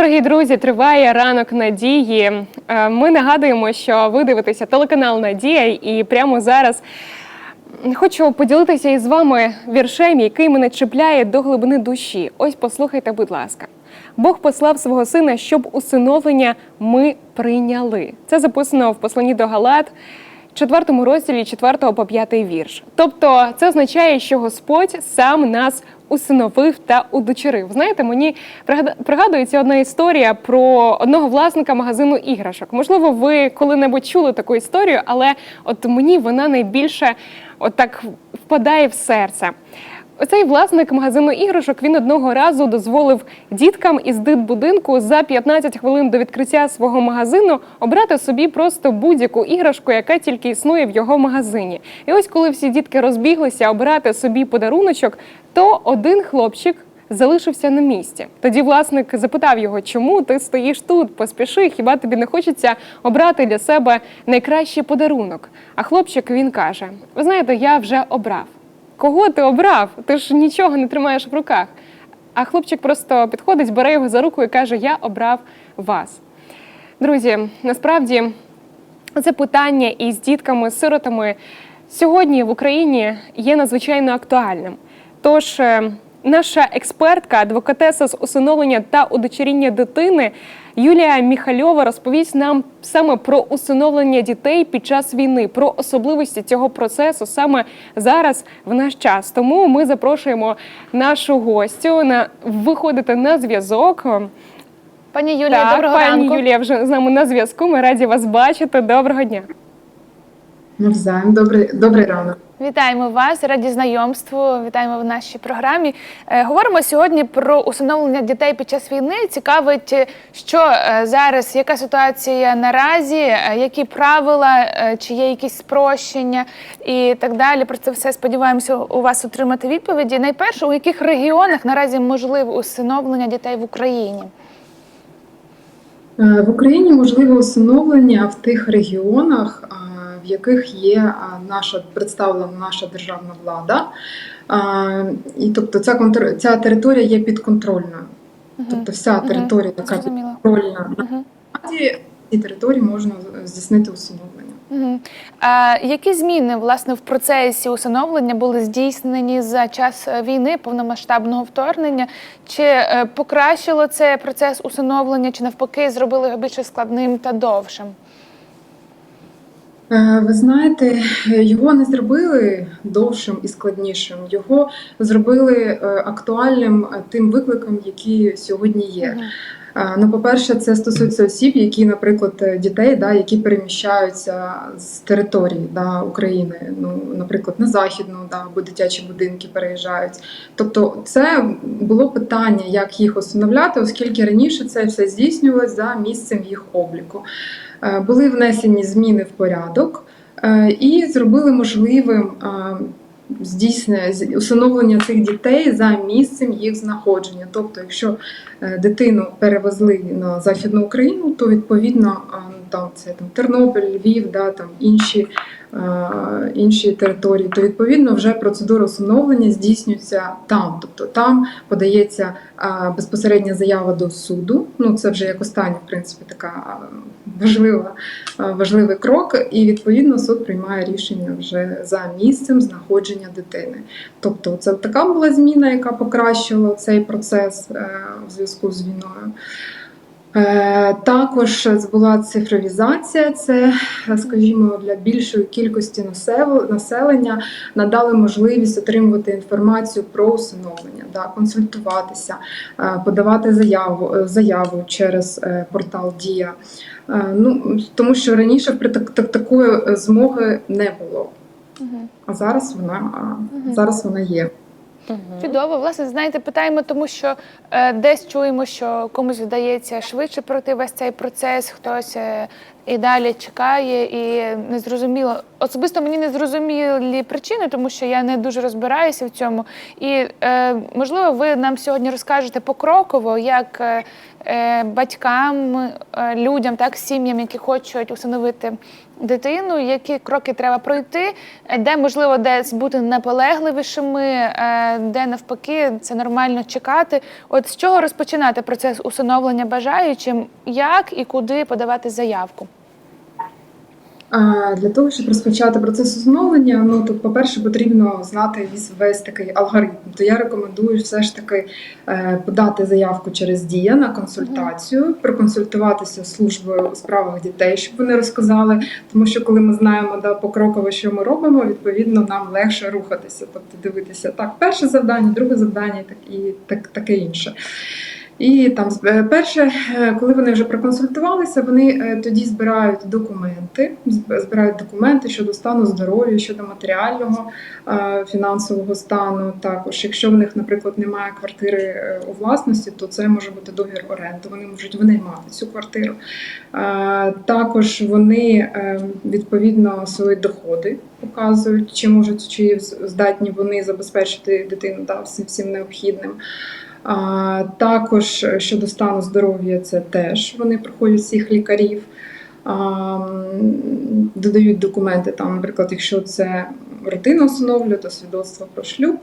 дорогі друзі, триває ранок надії. Е, Ми нагадуємо, що ви дивитеся телеканал Надія, і прямо зараз хочу поділитися із вами віршем, який мене чіпляє до глибини душі. Ось послухайте, будь ласка. Бог послав свого сина, щоб усиновлення ми прийняли. Це записано в посланні до Галат, четвертому розділі 4 по 5 вірш. Тобто, це означає, що Господь сам нас усиновив та удочерив. Знаєте, мені пригадується одна історія про одного власника магазину іграшок. Можливо, ви коли-небудь чули таку історію, але от мені вона найбільше от так впадає в серце. Оцей власник магазину іграшок він одного разу дозволив діткам із дитбудинку за 15 хвилин до відкриття свого магазину обрати собі просто будь-яку іграшку, яка тільки існує в його магазині. І ось коли всі дітки розбіглися обирати собі подаруночок, то один хлопчик залишився на місці. Тоді власник запитав його, чому ти стоїш тут, поспіши, хіба тобі не хочеться обрати для себе найкращий подарунок? А хлопчик він каже: Ви знаєте, я вже обрав. Кого ти обрав? Ти ж нічого не тримаєш в руках. А хлопчик просто підходить, бере його за руку і каже: Я обрав вас. Друзі, насправді це питання із дітками-сиротами сьогодні в Україні є надзвичайно актуальним. Тож е, наша експертка, адвокатеса з усиновлення та удочеріння дитини Юлія Міхальова розповість нам саме про усиновлення дітей під час війни, про особливості цього процесу саме зараз в наш час. Тому ми запрошуємо нашу гостю на виходити на зв'язок. Пані Юлія, Так, доброго пані ранку. Юлія вже з нами на зв'язку. Ми раді вас бачити. Доброго дня. Навзаєм, добрий, добрий ранок. Вітаємо вас, раді знайомству. Вітаємо в нашій програмі. Е, Говоримо сьогодні про усиновлення дітей під час війни. Цікавить, е, що е, зараз, яка ситуація наразі, які правила, чи є якісь спрощення і так далі. Про це все сподіваємося у вас отримати відповіді. Найперше, у яких регіонах наразі можливе усиновлення дітей в Україні? В Україні можливе усиновлення в тих регіонах, в яких є наша представлена наша державна влада. І тобто ця контр... ця територія є підконтрольною. Тобто вся територія, яка Зрозуміло. підконтрольна на Мгм. цій території можна здійснити усиновлення. Мгм. А які зміни власне в процесі усиновлення були здійснені за час е, війни, повномасштабного вторгнення? Чи е, покращило це процес усиновлення, чи навпаки зробило його більше складним та довшим? Е, Ви знаєте, його не зробили довшим і складнішим. Його зробили е, актуальним тим викликам, які сьогодні є. Е, Ну, по-перше, це стосується осіб, які, наприклад, дітей, да, які переміщаються з території да, України, ну, наприклад, на західну, да, або дитячі будинки переїжджають. Тобто, це було питання, як їх усиновляти, оскільки раніше це все здійснювалося за місцем їх обліку. Е, Були внесені зміни в порядок е, і зробили можливим. е, Здійснення усиновлення цих дітей за місцем їх знаходження. Тобто, якщо дитину перевезли на західну Україну, то відповідно там це там Тернопіль, Львів, да там інші, е, інші території, то відповідно вже процедура усиновлення здійснюється там. Тобто там подається а, безпосередня заява до суду. Ну це вже як остання, в принципі, така важлива, а, важливий крок, і відповідно суд приймає рішення вже за місцем знаходження дитини. Тобто, це така була зміна, яка покращила цей процес е, в зв'язку з війною. Е, Також була цифровізація, це, скажімо, для більшої кількості населення надали можливість отримувати інформацію про усиновлення, да, консультуватися, е, подавати заяву, е, заяву через портал Дія. Ну, тому що раніше такої змоги не було. А зараз вона, зараз вона є. Чудово, власне, знаєте, питаємо, тому що е, десь чуємо, що комусь вдається швидше пройти весь цей процес, хтось е, і далі чекає, і незрозуміло, особисто мені не зрозумілі причини, тому що я не дуже розбираюся в цьому. І е, можливо, ви нам сьогодні розкажете покроково, як е, е, батькам, е, людям, так сім'ям, які хочуть усиновити дитину, які кроки треба пройти, де можливо десь бути наполегливішими, е, де навпаки це нормально чекати. От з чого розпочинати процес усиновлення бажаючим, як і куди подавати заявку? Для того, щоб розпочати процес усиновлення, ну то, по-перше, потрібно знати весь, весь такий алгоритм. То я рекомендую все ж таки е, подати заявку через дія на консультацію, проконсультуватися з службою у справах дітей, щоб вони розказали. Тому що коли ми знаємо да, покроково, що ми робимо, відповідно нам легше рухатися, тобто дивитися так, перше завдання, друге завдання, так і так, таке інше. І там е, перше, е, коли вони вже проконсультувалися, вони е, тоді збирають документи, збирають документи щодо стану здоров'я, щодо матеріального фінансового стану. Також, якщо в них, наприклад, немає квартири у власності, то це може бути договір оренди. Вони можуть винаймати цю квартиру. Також вони відповідно свої доходи показують, чи можуть чи здатні вони забезпечити дитину да, всім необхідним. А, також е, щодо стану здоров'я, це теж вони проходять всіх лікарів, а, додають документи, там, наприклад, якщо це родина усиновлює, то свідоцтво про шлюб.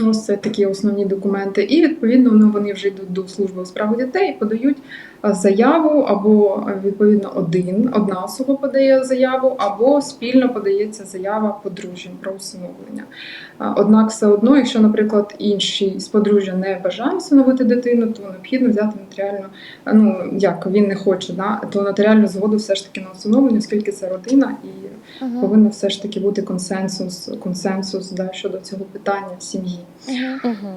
Ось це такі основні документи. І відповідно вони вже йдуть до служби у справах дітей і подають заяву, або відповідно один, одна особа подає заяву, або спільно подається заява подружжям про усиновлення. Однак, все одно, якщо, наприклад, інший з подружжя не бажає усиновити дитину, то необхідно взяти нотаріальну, ну як він не хоче, да, то нотаріальну згоду все ж таки на усиновлення, оскільки це родина і повинен все ж таки бути консенсус, консенсус да, щодо цього питання в сім'ї.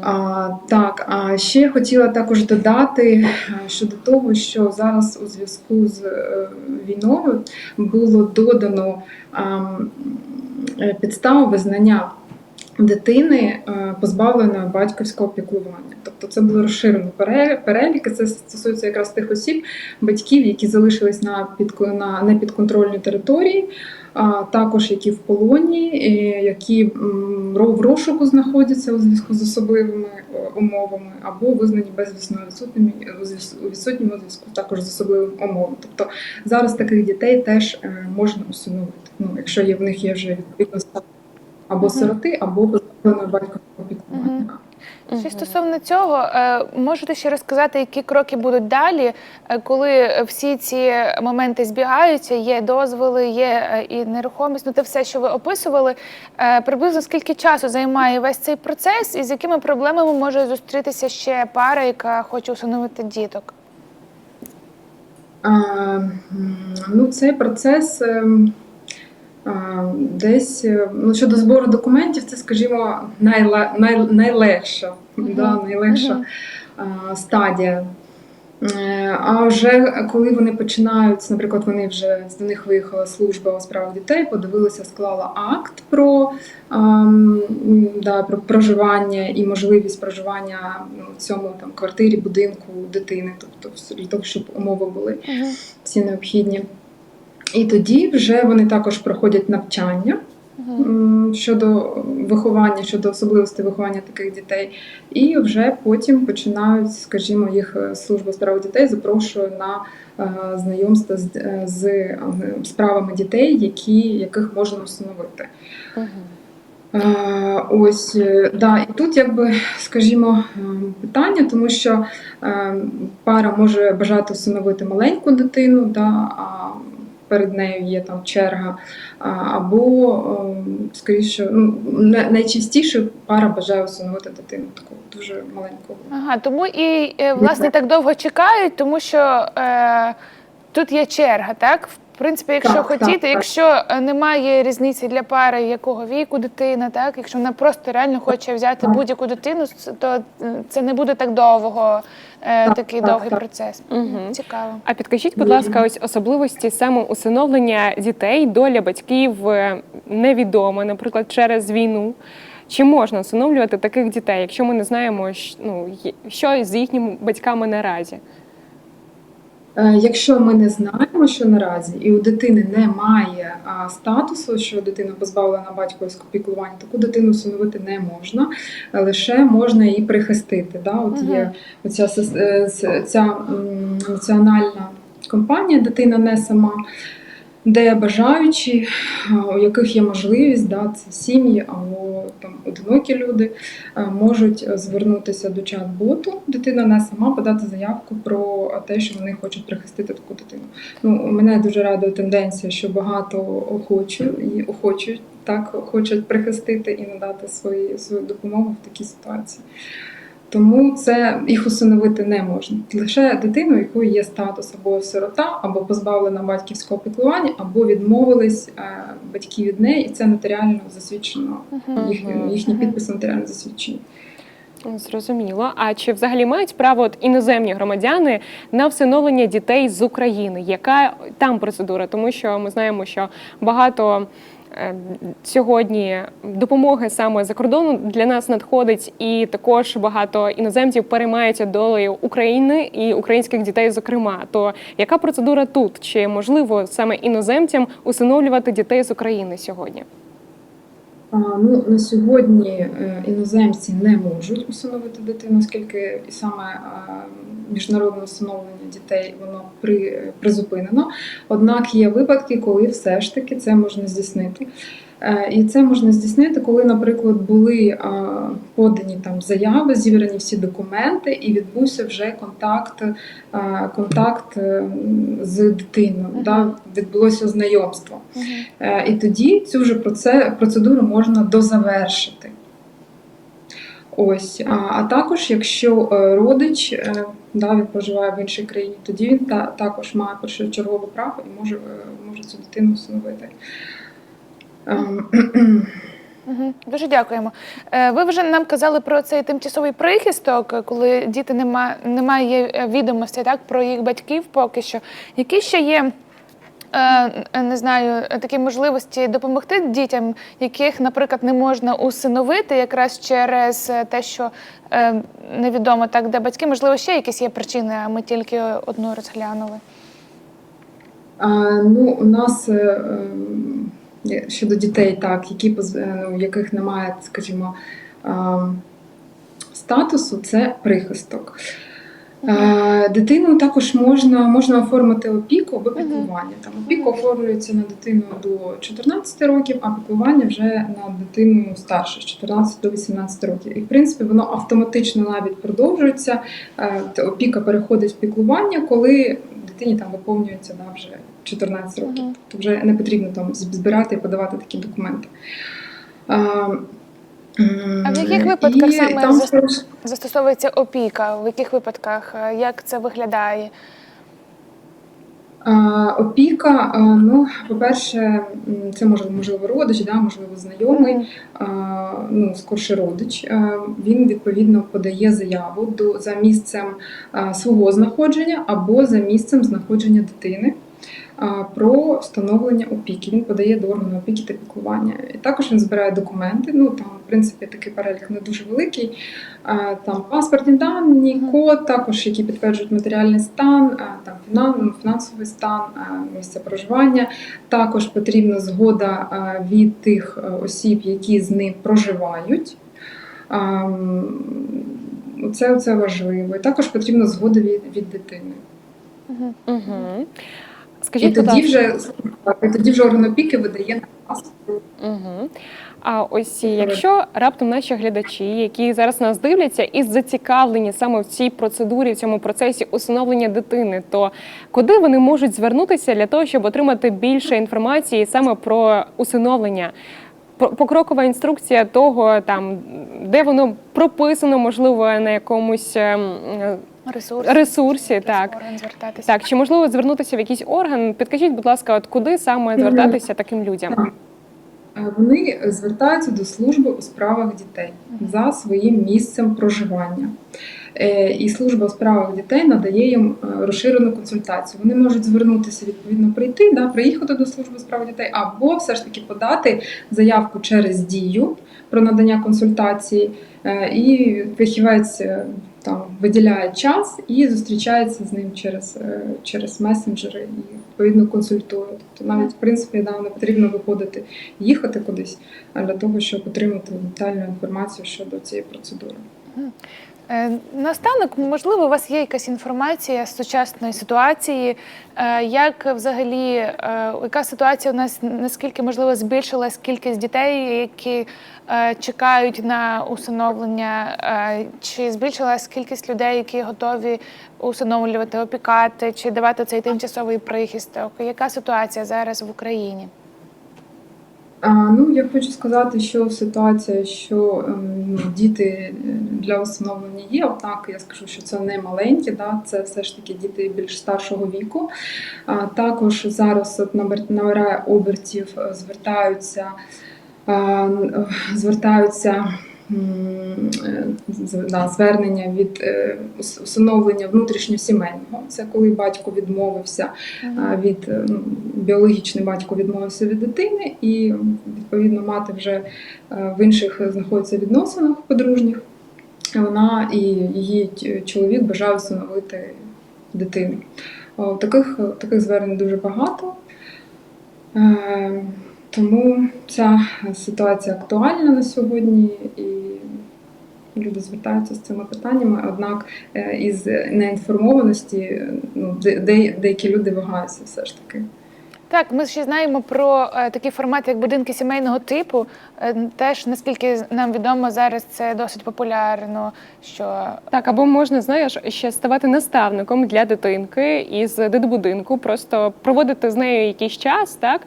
А, так, а ще хотіла також додати щодо того, що зараз у зв'язку з е, війною було додано е, підставу визнання дитини позбавлено позбавленої батьківського піклування. Тобто це було розширено пере- перелік, це стосується якраз тих осіб, батьків, які залишились на, підко- на території, а також які в полоні, е, які в розшуку знаходяться у зв'язку з особливими е, умовами, або визнані безвісно відсутніми у у відсутньому зв'язку також з особливими умовами. Тобто зараз таких дітей теж е, можна усиновити. Ну, якщо є в них є вже відповідно або сироти, або позбавленої батьківського піклування. Ще стосовно цього, е, можете ще розказати, які кроки будуть далі, е, коли всі ці моменти збігаються, є дозволи, є е, і нерухомість, ну те все, що ви описували. Приблизно скільки часу займає весь цей процес, і з якими проблемами може зустрітися ще пара, яка хоче усиновити діток? А, ну, цей процес ем, десь е, ну, щодо збору документів, це, скажімо, найле, най, найлегша, Мгм. да, найлегша Мгм. а, стадія. Е, А вже коли вони починають, наприклад, вони вже до них виїхала служба у справах дітей, подивилися, склала акт про, ам, да, про проживання і можливість проживання ну, в цьому там квартирі, будинку дитини, тобто для того, щоб умови були всі необхідні. І тоді вже вони також проходять навчання щодо виховання, щодо особливостей виховання таких дітей, і вже потім починають, скажімо, їх е, служба справ дітей запрошує на е, знайомство з, е, з справами дітей, які, яких можна встановити. Е, Ось да, і тут, якби скажімо, питання, тому що пара може бажати усиновити маленьку дитину, да, а перед нею є там черга, або е, скоріше, ну найчастіше пара бажає усиновити дитину таку дуже маленьку. Ага, тому і е, власне так довго чекають, тому що е, тут є черга, так? В принципі, якщо Так, хотіти, так, так. якщо е, немає різниці для пари, якого віку дитина, так якщо вона просто реально хоче взяти Так. будь-яку дитину, то е, це не буде так довго, е, Так, такий так, довгий так. процес. Мгм. Цікаво. А підкажіть, будь ласка, ось особливості саме усиновлення дітей, доля батьків невідома, наприклад, через війну. Чи можна усиновлювати таких дітей, якщо ми не знаємо, щ- ну, що з їхніми батьками наразі? Е, Якщо ми не знаємо, що наразі і у дитини немає статусу, що дитина позбавлена батьківського піклування, таку дитину усиновити не можна, е, лише можна її прихистити. Да? От є оця ця, ця, ця м, національна компанія Дитина не сама, де бажаючі, у яких є можливість, да, це сім'ї або там одинокі люди, можуть звернутися до чат-боту. Дитина не сама подати заявку про те, що вони хочуть прихистити таку дитину. Ну, мене дуже радує тенденція, що багато охочу і охочуть так хочуть прихистити і надати свої, свою допомогу в такій ситуації. Тому це їх усиновити не можна. Лише дитину, якої є статус або сирота, або позбавлена батьківського піклування, або відмовились е, батьки від неї, і це нотаріально засвідчено. Їхні, їхні підписи нотаріально засвідчені. Зрозуміло. А чи взагалі мають право от іноземні громадяни на всиновлення дітей з України? Яка там процедура? Тому що ми знаємо, що багато сьогодні допомоги саме за кордону для нас надходить, і також багато іноземців переймаються долею України і українських дітей, зокрема. То яка процедура тут? Чи можливо саме іноземцям усиновлювати дітей з України сьогодні? Ну, на сьогодні е, іноземці не можуть усиновити дитину, оскільки саме е, міжнародне усиновлення дітей воно при, призупинено. Однак є випадки, коли все ж таки це можна здійснити. Е, І це можна здійснити, коли, наприклад, були е, подані там заяви, зібрані всі документи, і відбувся вже контакт, е, контакт з дитиною. Мгм. Да, відбулося знайомство. Мгм. Е, І тоді цю вже процедуру можна дозавершити. Ось, а, а також, якщо родич да, він проживає в іншій країні, тоді він та, також має першочергове право і може, може цю дитину усиновити. Дуже дякуємо. Е, Ви вже нам казали про цей тимчасовий прихисток, е, коли діти нема, немає е, відомостей так, про їх батьків поки що. Які ще є? Не знаю, такі можливості допомогти дітям, яких, наприклад, не можна усиновити, якраз через те, що невідомо так, де батьки, можливо, ще якісь є причини, а ми тільки одну розглянули. Ну, у нас ем, щодо дітей, так, які, е, ну, яких немає, скажімо, ем, статусу, це прихисток. Е, Дитину також можна, можна оформити опіку або піклування. Там опіка оформлюється на дитину до 14 років, а піклування вже на дитину старше з 14 до 18 років. І в принципі воно автоматично навіть продовжується. Е, Опіка переходить в піклування, коли дитині там виповнюється да, вже 14 років. Мгм. Тобто вже не потрібно там збирати і подавати такі документи. А, А в яких випадках і саме там Застосовується опіка, в яких випадках, як це виглядає? Опіка, ну, по-перше, це може можливо родич, да, можливо, знайомий, ну, скорше родич. Він відповідно подає заяву до за місцем свого знаходження або за місцем знаходження дитини про встановлення опіки. Він подає до органу опіки та піклування. І також він збирає документи. Ну там, в принципі, такий перелік не дуже великий. Там паспортні дані, код, також які підтверджують матеріальний стан, там фінансовий стан, місце проживання. Також потрібна згода від тих осіб, які з ним проживають. Це, це важливо. І також потрібна згода від, від дитини. Угу. І Скажіть, будь тоді вже і тоді вже орган опіки видає наказ. Угу. А ось якщо раптом наші глядачі, які зараз нас дивляться і зацікавлені саме в цій процедурі, в цьому процесі усиновлення дитини, то куди вони можуть звернутися для того, щоб отримати більше інформації саме про усиновлення? Покрокова інструкція того, там де воно прописано, можливо, на якомусь ем, е, ресурсі, так. Орган звертатися. Так, чи можливо звернутися в якийсь орган? Підкажіть, будь ласка, от куди саме звертатися таким людям? Е, Вони звертаються до служби у справах дітей за своїм місцем проживання. Е, І служба у справах дітей надає їм е, розширену консультацію. Вони можуть звернутися, відповідно, прийти, да, приїхати до служби у справах дітей, або все ж таки подати заявку через дію про надання консультації. І фахівець там виділяє час і зустрічається з ним через, е, через месенджери і відповідно консультує. Тобто навіть в принципі нам не потрібно виходити, їхати кудись для того, щоб отримати детальну інформацію щодо цієї процедури. Е, Наостанок, можливо, у вас є якась інформація з сучасної ситуації, е, як взагалі, е, яка ситуація у нас, наскільки можливо збільшилась кількість дітей, які чекають на усиновлення, чи збільшилась кількість людей, які готові усиновлювати, опікати, чи давати цей тимчасовий прихисток? Яка ситуація зараз в Україні? Ну, я хочу сказати, що ситуація, що ем, діти е, для усиновлення є, однак я скажу, що це не маленькі, да, це все ж таки діти більш старшого віку. А, також зараз от набирає обертів, е, звертаються, е, звертаються е, да, звернення від е, усиновлення внутрішньосімейного. Це коли батько відмовився від е, ну, біологічний батько відмовився від дитини, і відповідно мати вже в інших знаходиться відносинах подружніх. Вона і її чоловік бажає усиновити дитину. Таких, таких звернень дуже багато. Тому ця ситуація актуальна на сьогодні, і люди звертаються з цими питаннями. Однак е, із неінформованості ну, де, де- деякі люди вагаються все ж таки. Так, ми ще знаємо про е, такий формат, як будинки сімейного типу. Е, теж наскільки нам відомо, зараз це досить популярно. Що Так, або можна, знаєш, ще ставати наставником для дитинки із дитбудинку, просто проводити з нею якийсь час, так?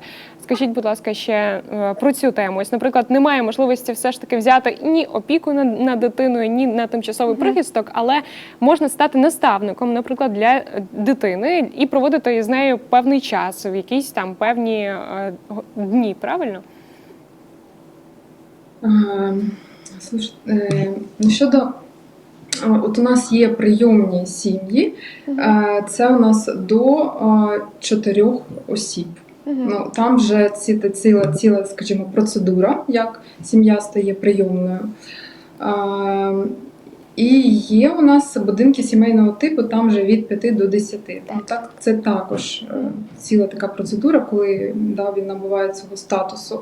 Скажіть, будь ласка, ще е, про цю тему. Ось, наприклад, немає можливості все ж таки взяти ні опіку над, над дитиною, ні на тимчасовий прихисток, але можна стати наставником, наприклад, для е, дитини і проводити з нею певний час в якісь там певні е, дні, правильно? Щодо от у нас є прийомні сім'ї, це у нас до чотирьох осіб. Ну там вже ці, ціла, ціла, скажімо, процедура, як сім'я стає прийомною. А, І є у нас будинки сімейного типу, там вже від 5 до 10. Там так, це також е, ціла така процедура, коли да, він набуває цього статусу.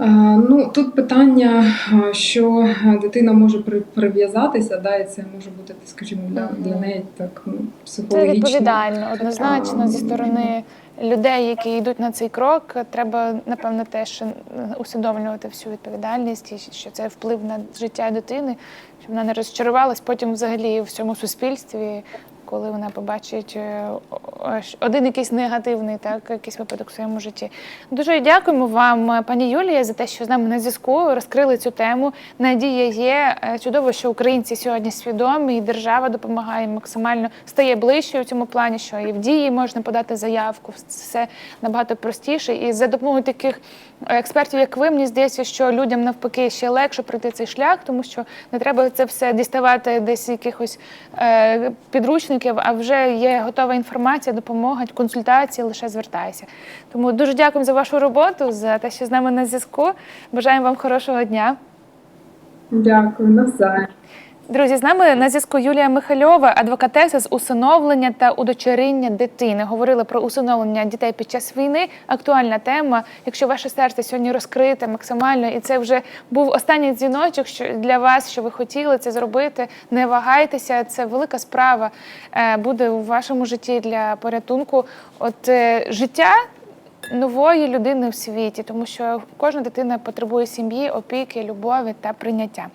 Е, Ну, тут питання, е, що дитина може при- прив'язатися, да, і це може бути, скажімо, для, для неї так ну, це психологічно. відповідально, однозначно зі сторони людей, які йдуть на цей крок, треба напевно теж е, усвідомлювати всю відповідальність і що це вплив на життя дитини, щоб вона не розчарувалась потім взагалі в всьому суспільстві. Коли вона побачить е, один якийсь негативний, так якийсь випадок в своєму житті. Дуже дякуємо вам, е, пані Юлія, за те, що з нами на зв'язку розкрили цю тему. Надія є Е, чудово, що українці сьогодні свідомі, і держава допомагає максимально стає ближчою в цьому плані, що і в дії можна подати заявку. Все набагато простіше. І за допомогою таких експертів, як ви, мені здається, що людям навпаки ще легше пройти цей шлях, тому що не треба це все діставати десь якихось е, підручників, а вже є готова інформація, допомога, консультації, лише звертайся. Тому дуже дякую за вашу роботу, за те, що з нами на зв'язку. Бажаємо вам хорошого дня. Дякую, навзаєм. Друзі, з нами на зв'язку Юлія Михальова, адвокатеса з усиновлення та удочеріння дитини. Говорили про усиновлення дітей під час війни. Актуальна тема. Якщо ваше серце сьогодні розкрите максимально, і це вже був останній дзвіночок для вас, що ви хотіли це зробити. Не вагайтеся, це велика справа е, буде у вашому житті для порятунку. От е, життя нової людини в світі, тому що кожна дитина потребує сім'ї, опіки, любові та прийняття.